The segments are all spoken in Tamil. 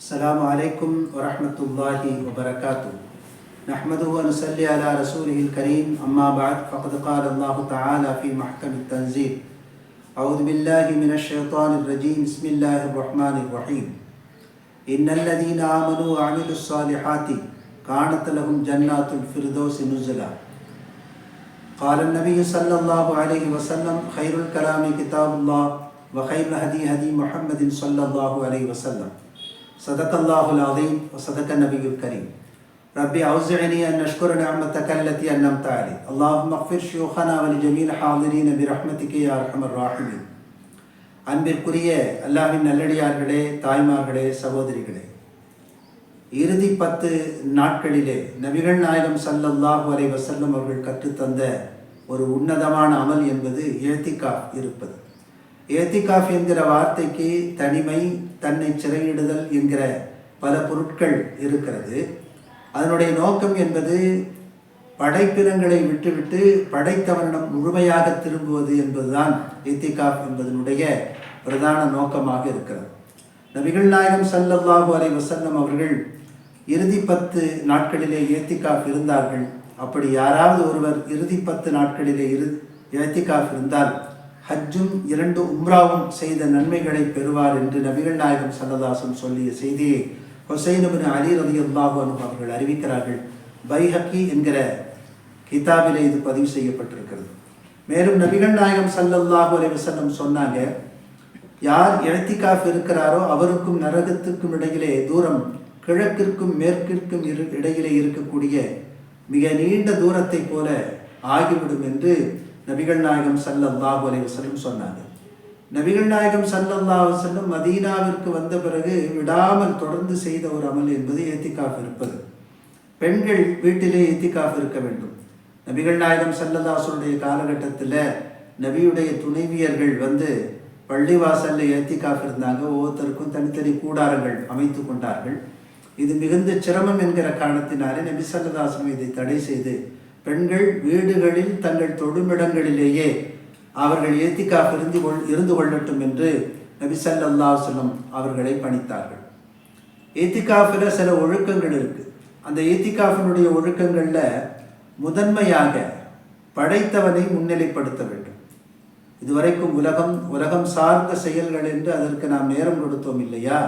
السلام عليكم ورحمة الله وبركاته. نحمده ونصلي على رسوله الكريم أما بعد فقد قال الله تعالى في محكم التنزيل أعوذ بالله من الشيطان الرجيم بسم الله الرحمن الرحيم. إن الذين آمنوا وعملوا الصالحات كانت لهم جنات الفردوس نزلا. قال النبي صلى الله عليه وسلم خير الكلام كتاب الله وخير الهدي هدي محمد صلى الله عليه وسلم. صدق الله العظيم وصدق النبي الكريم ربي أوزعني أن نشكر نعمتك التي أنعمت علي اللهم اغفر شيوخنا ولجميع الحاضرين برحمتك يا أرحم الراحمين அன்பிற்குரிய அல்லாஹ்வின் நல்லடியார்களே தாய்மார்களே சகோதரிகளே இறுதி பத்து நாட்களிலே நபிகள் நாயகம் ஸல்லல்லாஹு அலைஹி வஸல்லம் அவர்கள் கற்றுத்தந்த ஒரு உன்னதமான அமல் என்பது ஏத்திகாஃப் இருப்பது ஏத்திகாஃப் என்கிற வார்த்தைக்கு தனிமை தன்னை சிறையிடுதல் என்கிற பல பொருட்கள் இருக்கிறது. அதனுடைய நோக்கம் என்பது படைப்பினங்களை விட்டுவிட்டு படைத்தவனிடம் முழுமையாக திரும்புவது என்பதுதான் ஏத்திகாஃப் என்பதனுடைய பிரதான நோக்கமாக இருக்கிறது. நபிகள் நாயகம் சல்லல்லாஹு அலை வஸல்லம் அவர்கள் இறுதி பத்து நாட்களிலே ஏத்திகாஃப் இருந்தார்கள். அப்படி யாராவது ஒருவர் இறுதி பத்து நாட்களிலே இரு ஏத்திகாஃப் இருந்தால் ஹஜ்ஜும் இரண்டு உம்ராவும் செய்த நன்மைகளை பெறுவார் என்று நபிகள் நாயகம் சல்லதாசன் சொல்லிய செய்தியை ஹொசைனபின் அலி ரதி அல்லாஹு அவர்கள் அறிவிக்கிறார்கள். பைஹக்கி என்கிற கிதாபிலே இது பதிவு செய்யப்பட்டிருக்கிறது. மேலும் நபிகள் நாயகம் சல்லல்லாஹு அலைஹி வஸல்லம் சொன்னாங்க யார் இழத்திகாஃப் இருக்கிறாரோ அவருக்கும் நரகத்துக்கும் இடையிலே தூரம் கிழக்கிற்கும் மேற்கிற்கும் இரு இடையிலே இருக்கக்கூடிய மிக நீண்ட தூரத்தை போல ஆகிவிடும் என்று நபிகள் நாயகம் சல்லல்லாஹு அலைஹி வஸல்லம் சொன்னாங்க நபிகள் நாயகம் சல்லல்லாஹு அலைஹி மதீனாவிற்கு வந்த பிறகு விடாமல் தொடர்ந்து செய்த ஒரு அமல் என்பது ஏத்திகாஃப் இருப்பது. பெண்கள் வீட்டிலே ஏத்திகாஃப் இருக்க வேண்டும். நபிகள் நாயகம் சல்லல்லாசுடைய காலகட்டத்தில் நபியுடைய துணைவியர்கள் வந்து பள்ளிவாசல்ல ஏத்திகாஃப் இருந்தாங்க. ஒவ்வொருத்தருக்கும் தனித்தனி கூடாரங்கள் அமைத்து கொண்டார்கள். இது மிகுந்த சிரமம் என்கிற காரணத்தினாலே நபி சல்லதாசம் இதை தடை செய்து பெண்கள் வீடுகளில் தங்கள் தொழுமிடங்களிலேயே அவர்கள் ஏத்திக்காக இருந்து கொள் இருந்து கொள்ளட்டும் என்று நபி சொல்லம் அவர்களை பணித்தார்கள். ஏத்திகாஃபில் சில ஒழுக்கங்கள் இருக்கு. அந்த ஏத்திகாஃபினுடைய ஒழுக்கங்களில் முதன்மையாக படைத்தவனை முன்னிலைப்படுத்த வேண்டும். இதுவரைக்கும் உலகம் உலகம் சார்ந்த செயல்கள் என்று அதற்கு நாம் நேரம் கொடுத்தோம் இல்லையா?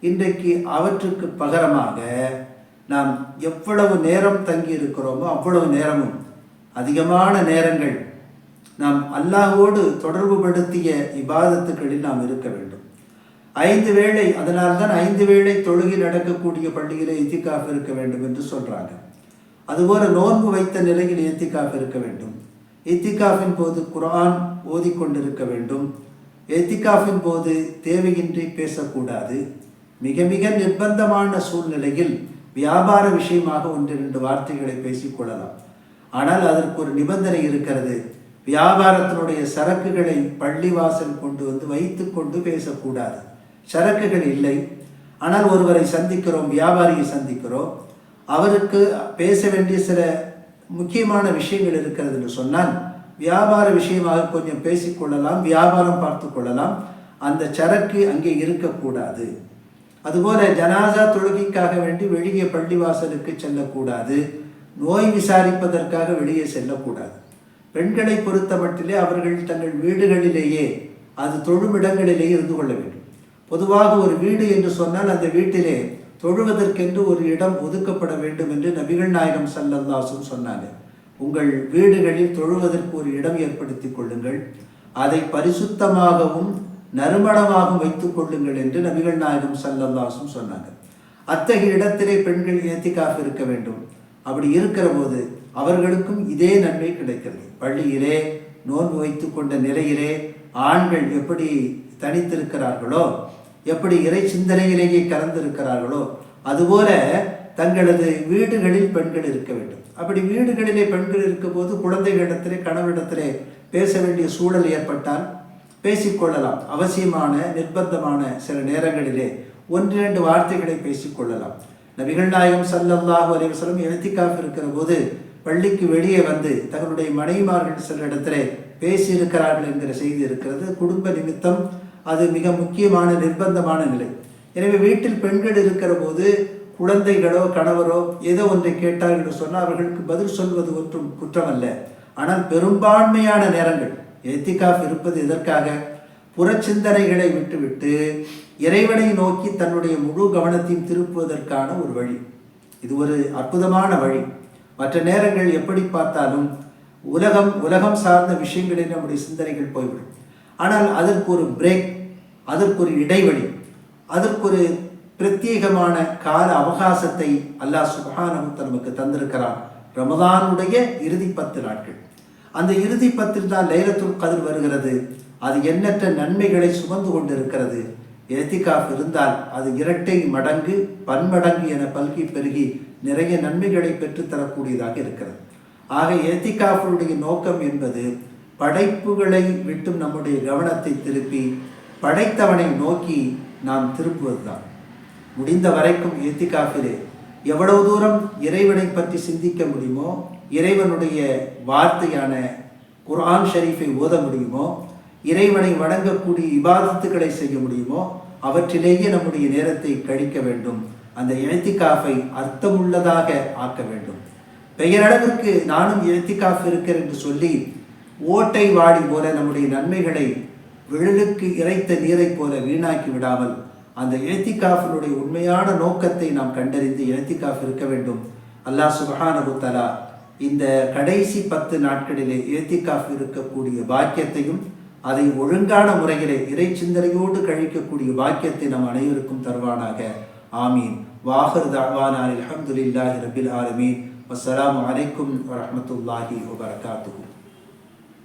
இன்றைக்கு அவற்றுக்கு பகரமாக நாம் எவ்வளவு நேரம் தங்கி இருக்கிறோமோ அவ்வளவு நேரமும் அதிகமான நேரங்கள் நாம் அல்லாஹோடு தொடர்பு படுத்திய இபாதத்துக்களில் நாம் இருக்க வேண்டும். ஐந்து வேளை அதனால்தான் ஐந்து வேளை தொழுகி நடக்கக்கூடிய பள்ளியிலே இத்திகாஃப் இருக்க வேண்டும் என்று சொல்கிறாங்க அதுபோல நோன்பு வைத்த நிலையில் ஏத்திகாஃப் இருக்க வேண்டும். ஏத்திகாஃபின் போது குரான் ஓதிக்கொண்டிருக்க வேண்டும். ஏத்திகாஃபின் போது தேவையின்றி பேசக்கூடாது. மிக மிக நிர்பந்தமான சூழ்நிலையில் வியாபார விஷயமாக ஒன்றிரண்டு வார்த்தைகளை பேசிக்கொள்ளலாம் ஆனால் அதற்கு ஒரு நிபந்தனை இருக்கிறது. வியாபாரத்தினுடைய சரக்குகளை பள்ளிவாசல் கொண்டு வந்து வைத்து கொண்டு பேசக்கூடாது. சரக்குகள் இல்லை. ஆனால் ஒருவரை சந்திக்கிறோம் வியாபாரியை சந்திக்கிறோம். அவருக்கு பேச வேண்டிய சில முக்கியமான விஷயங்கள் இருக்கிறது என்று சொன்னால் வியாபார விஷயமாக கொஞ்சம் பேசிக்கொள்ளலாம் வியாபாரம் பார்த்து கொள்ளலாம். அந்த சரக்கு அங்கே இருக்கக்கூடாது. அதுபோல ஜனாசா தொழுகைக்காக வேண்டி வெளியே பள்ளிவாசலுக்கு செல்லக்கூடாது. நோய் விசாரிப்பதற்காக வெளியே செல்லக்கூடாது. பெண்களை பொறுத்த மட்டிலே அவர்கள் தங்கள் வீடுகளிலேயே அது தொழுமிடங்களிலேயே இருந்து கொள்ள வேண்டும். பொதுவாக ஒரு வீடு என்று சொன்னால் அந்த வீட்டிலே தொழுவதற்கென்று ஒரு இடம் ஒதுக்கப்பட வேண்டும் என்று நபிகள் நாயகம் சல்லல்லாசும் சொன்னாங்க. உங்கள் வீடுகளில் தொழுவதற்கு ஒரு இடம் ஏற்படுத்தி கொள்ளுங்கள். அதை பரிசுத்தமாகவும் நறுமணமாக வைத்துக் கொள்ளுங்கள் என்று நபிகள் நாயகம் சல்லல்லாசும் சொன்னாங்க. அத்தகைய இடத்திலே பெண்கள் ஏத்திக்காக இருக்க வேண்டும். அப்படி இருக்கிற போது அவர்களுக்கும் இதே நன்மை கிடைக்கிறது. பள்ளியிலே நோன்பு வைத்து கொண்ட நிலையிலே ஆண்கள் எப்படி தனித்திருக்கிறார்களோ எப்படி இறை சிந்தனையிலேயே கலந்திருக்கிறார்களோ அதுபோல தங்களது வீடுகளில் பெண்கள் இருக்க வேண்டும். அப்படி வீடுகளிலே பெண்கள் இருக்கும்போது குழந்தைகளிடத்திலே கணவனிடத்திலே பேச வேண்டிய சூழல் ஏற்பட்டால் பேசிக்கொள்ளலாம். அவசியமான நிர்பந்தமான சில நேரங்களிலே ஒன்றிரண்டு வார்த்தைகளை பேசிக்கொள்ளலாம். நபிகள் நாயகம் சல்லல்லாஹு அலைவசலம் எழுத்திக்காக இருக்கிற போது பள்ளிக்கு வெளியே வந்து தங்களுடைய மனைவிமார்கள் சில இடத்திலே பேசியிருக்கிறார்கள் என்கிற செய்தி இருக்கிறது. குடும்ப நிமித்தம் அது மிக முக்கியமான நிர்பந்தமான நிலை. எனவே வீட்டில் பெண்கள் இருக்கிற போது குழந்தைகளோ கணவரோ ஏதோ ஒன்றை கேட்டார்கள் என்று சொன்னால் அவர்களுக்கு பதில் சொல்வது ஒன்றும் குற்றமல்ல. ஆனால் பெரும்பான்மையான நேரங்கள் எத்திகாஃப் இருப்பது எதற்காக? புறச்சிந்தனைகளை விட்டுவிட்டு இறைவனை நோக்கி தன்னுடைய முழு கவனத்தையும் திருப்புவதற்கான ஒரு வழி. இது ஒரு அற்புதமான வழி. மற்ற நேரங்கள் எப்படி பார்த்தாலும் உலகம் உலகம் சார்ந்த விஷயங்களில் நம்முடைய சிந்தனைகள் போய்விடும். ஆனால் அதற்கு ஒரு பிரேக் அதற்கு ஒரு இடைவெளி அதற்கு ஒரு பிரத்யேகமான கால அவகாசத்தை அல்லாஹ் சுபஹானஹு நமக்கு தந்திருக்கிறான். ரமதானுடைய இறுதி பத்து நாட்கள். அந்த இறுதி பத்தில் தான் லைலத்துள் கதிர் வருகிறது. அது எண்ணற்ற நன்மைகளை சுமந்து கொண்டிருக்கிறது. ஏத்திகாஃப் இருந்தால் அது இரட்டை மடங்கு பன்மடங்கு என பல்கி பெருகி நிறைய நன்மைகளை பெற்றுத்தரக்கூடியதாக இருக்கிறது. ஆக எத்திகாஃபுடைய நோக்கம் என்பது படைப்புகளை விட்டும் நம்முடைய கவனத்தை திருப்பி படைத்தவனை நோக்கி நாம் திருப்புவதுதான். முடிந்த வரைக்கும் எத்திகாஃபிலே எவ்வளவு தூரம் இறைவனை பற்றி சிந்திக்க முடியுமோ இறைவனுடைய வார்த்தையான குர்ஆன் ஷரீஃபை ஓத முடியுமோ இறைவனை வணங்கக்கூடிய இபாதத்துக்களை செய்ய முடியுமோ அவற்றிலேயே நம்முடைய நேரத்தை கழிக்க வேண்டும். அந்த எழுத்திக்காஃபை அர்த்தமுள்ளதாக ஆக்க வேண்டும். பெயரளவிற்கு நானும் எழுத்திக்காஃப் இருக்கிறேன் என்று சொல்லி ஓட்டை வாடி போல நம்முடைய நன்மைகளை விழலுக்கு இறைத்த நீரைப் போல வீணாக்கி விடாமல் அந்த எழுத்திக்காஃபினுடைய உண்மையான நோக்கத்தை நாம் கண்டறிந்து எழுத்திக்காஃப் இருக்க வேண்டும். அல்லாஹ் சுபஹானஹு இந்த கடைசி பத்து நாட்களிலே ஏத்திகாஃப் இருக்கக்கூடிய பாக்கியத்தையும் அதை ஒழுங்கான முறையிலே இறை சிந்தனையோடு கழிக்கக்கூடிய பாக்கியத்தை நம் அனைவருக்கும் தருவானாக. ஆமீன். வாஹர் தாவானார் அல்ஹம்துலில்லாஹி ரபில் ஆலமீன். வஸ்ஸலாமு அலைக்கும் வரமத்துல்லாஹி வபரகாத்துஹு.